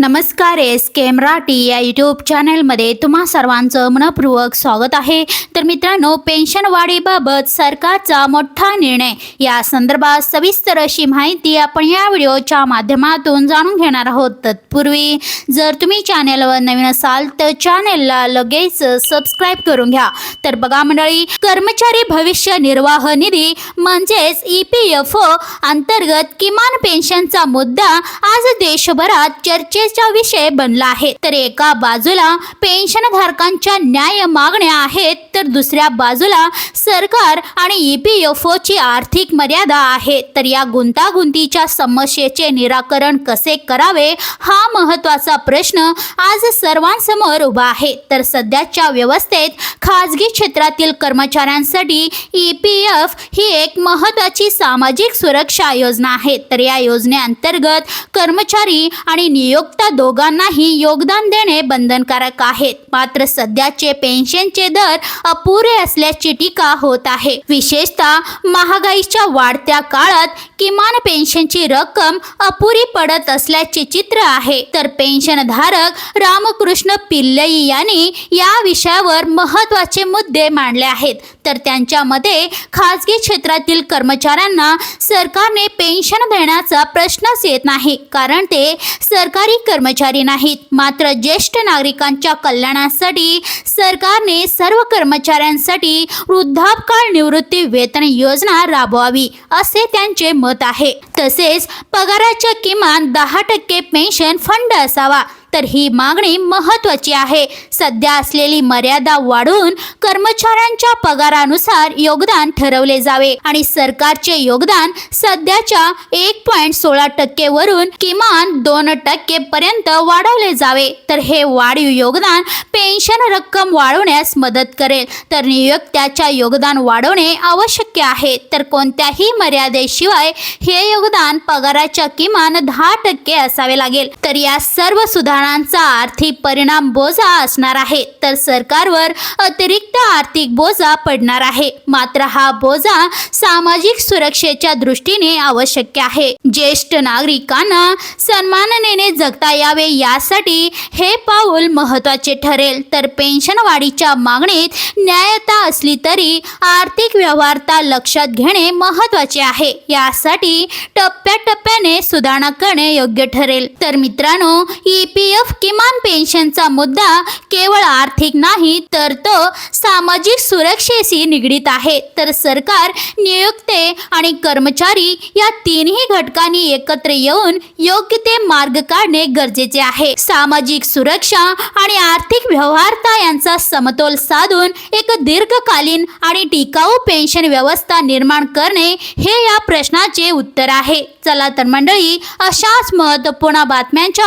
नमस्कार एस के मराठी या यूट्यूब चॅनलमध्ये तुम्हा सर्वांचं मनपूर्वक स्वागत आहे. तर मित्रांनो पेन्शन वाढीबाबत सरकारचा मोठा निर्णय. या संदर्भात सविस्तर अशी माहिती आपण या व्हिडिओच्या माध्यमातून जाणून घेणार आहोत. तत्पूर्वी जर तुम्ही चॅनलवर नवीन असाल तर चॅनेलला लगेच सबस्क्राईब करून घ्या. तर बघा मंडळी कर्मचारी भविष्य निर्वाह निधी म्हणजेच ई पी एफ ओ अंतर्गत किमान पेन्शनचा मुद्दा आज देशभरात चर्चेचा विषय बनला आहे. तर एका बाजूला पेन्शनधारकांच्या न्याय मागण्या आहेत तर दुसऱ्या बाजूला सरकार आणि ई पी एफ ओची आर्थिक मर्यादा आहे. तर या गुंतागुंतीच्या समस्येचे निराकरण कसे करावे हा महत्त्वाचा प्रश्न आज सर्वांसमोर उभा आहे. तर सध्याच्या व्यवस्थेत खाजगी क्षेत्रातील कर्मचाऱ्यांसाठी ई पी एफ ही एक महत्त्वाची सामाजिक सुरक्षा योजना आहे. तर या योजनेअंतर्गत कर्मचारी आणि नियुक्त दोघांनाही योगदान देणे बंधनकारक आहे मात्र सध्याचे पेन्शनचे दर अपुरे असल्याची टीका होत आहे. विशेषतः महागाईच्या वाढत्या काळात किमान पेन्शनची रक्कम अपुरी पडत असल्याचे चित्र आहे. तर पेन्शनधारक रामकृष्ण पिल्लई यांनी या विषयावर महत्त्वाचे मुद्दे मांडले आहेत. तर त्यांच्या मते खाजगी क्षेत्रातील कर्मचाऱ्यांना सरकारने पेन्शन देण्याचा प्रश्नच येत नाही. कारण ते सरकारी कर्मचारी नाहीत. मात्र ज्येष्ठ नागरिकांच्या कल्याणासाठी सरकारने सर्व कर्मचाऱ्यांसाठी वृद्धापकाळ निवृत्ती वेतन योजना राबवावी असे त्यांचे मत आहे. तसेच पगाराच्या किमान दहा टक्के पेन्शन फंड असावा. तर ही मागणी महत्त्वाची आहे. सध्या असलेली मर्यादा वाढवून कर्मचाऱ्यांच्या पगारानुसार योगदान ठरवले जावे आणि सरकारचे योगदान सध्याच्या एक पॉईंट सोळा टक्केवरून किमान दोन टक्के पर्यंत वाढवले जावे. तर हे वाढीव योगदान पेन्शन रक्कम वाढवण्यास मदत करेल. तर नियोक्त्याच्या योगदान वाढवणे आवश्यक आहे. तर कोणत्याही मर्यादेशिवाय हे योगदान पगाराच्या किमान दहा टक्के असावे लागेल. तर या सर्व सुधारणांचा आर्थिक परिणाम बोजा असणार आहे तर सरकारवर अतिरिक्त आर्थिक बोजा पडणार आहे. मात्र हा बोजा सामाजिक सुरक्षेच्या दृष्टीने आवश्यक आहे. ज्येष्ठ नागरिकांना सन्माननेने जगता यावे यासाठी हे पाऊल महत्त्वाचे ठरेल. तर पेन्शन वाढीच्या मागणीत न्यायता असली तरी आर्थिक व्यवहारता लक्षात घेणे महत्त्वाचे आहे. यासाठी टप्प्याटप्प्याने सुधारणा करणे योग्य ठरेल. तर मित्रांनो ई पी एफ किमान पेन्शनचा मुद्दा केवळ आर्थिक नाही तर तो सामाजिक सुरक्षेशी निगडीत आहे. तर सरकार नियुक्ते आणि कर्मचारी या तिन्ही घटकांनी एकत्र येऊन योग्य ते मार्ग काढणे गरजेचे आहे. सामाजिक सुरक्षा आणि आर्थिक व्यवहारता यांचा समतोल साधून एक दीर्घकालीन आणि टिकाऊ पेन्शन व्यवस्था निर्माण करणे हे या प्रश्नाचे उत्तर आहे. चला तर मंडळी अशाच महत्त्वपूर्ण बातम्यांच्या